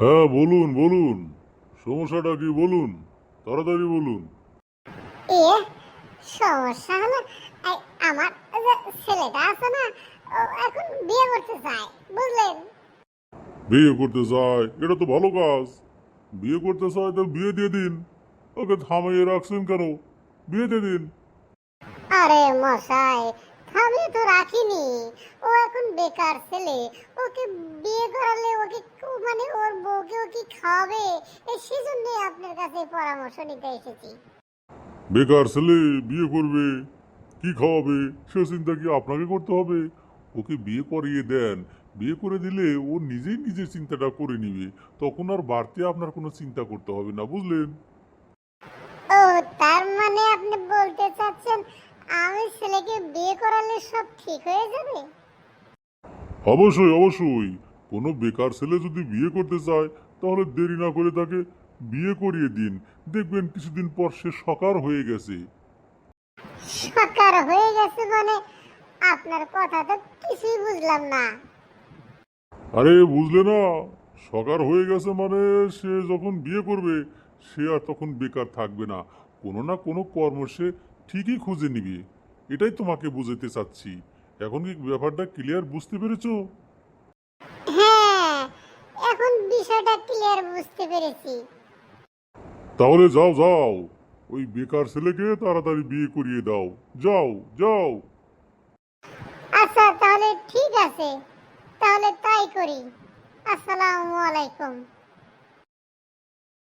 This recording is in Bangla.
হ্যাঁ বলুন বলুন। সমস্যাটা কি বলুন? তাড়াতাড়ি বলুন। এ সমস্যা হলো আমার ছেলেটা আছে না ও এখন বিয়ে করতে চায় বুঝলেন? বিয়ে করতে চায়? এটা তো ভালো কাজ। বিয়ে করতে চায় তো বিয়ে দিয়ে দিন। ওকে থামাইয়ে রাখছেন কেন? বিয়ে দিয়ে দিন। আরে মশাই থামলে তো রাখিনি। ও এখন বেকার ছেলে। ওকে বিয়ে করালে ওকে কু- মানে ওর বউকে ও কি খাওয়াবে? এই সেজন্যই আপনার কাছে পরামর্শ নিতে এসেছি। বেকার ছেলে বিয়ে করবে কি খাওয়াবে সে চিন্তা কি আপনাকে করতে হবে? ওকে বিয়ে করিয়ে দেন। বিয়ে করে দিলে ও নিজেই নিজের চিন্তাটা করে নিবে। তখন আর বাড়তি আপনার কোনো চিন্তা করতে হবে না বুঝলেন? ও তার মানে আপনি বলতে চাচ্ছেন আমি ছেলেকে সব ঠিক হয়ে যাবে? অবশ্যই অবশ্যই। কোনো বেকার ছেলে যদি বিয়ে করতে চায় তাহলে দেরি না করে তাকে বিয়ে করিয়ে দিন। দেখবেন কিছুদিন পর সে সকার হয়ে গেছে। সাকার হয়ে গেছে মানে আপনার কথা তো কিছুই বুঝলাম না। আরে বুঝলে না? সকার হয়ে গেছে মানে সে যখন বিয়ে করবে সে আর তখন বেকার থাকবে না। কোনো না কোনো কর্ম সে ঠিকই খুঁজে নিবে। এটাই তোমাকে বুঝাতে চাচ্ছি। এখন কি ব্যাপারটা ক্লিয়ার বুঝতে পেরেছ? হ্যাঁ এখন বিষয়টা ক্লিয়ার বুঝতে পেরেছি। তাহলে যাও যাও। ওই বেকার ছেলেকে তাড়াতাড়ি বিয়ে করিয়ে দাও। যাও যাও। আচ্ছা তাহলে ঠিক আছে। তাহলে তাই করি। আসসালামু আলাইকুম।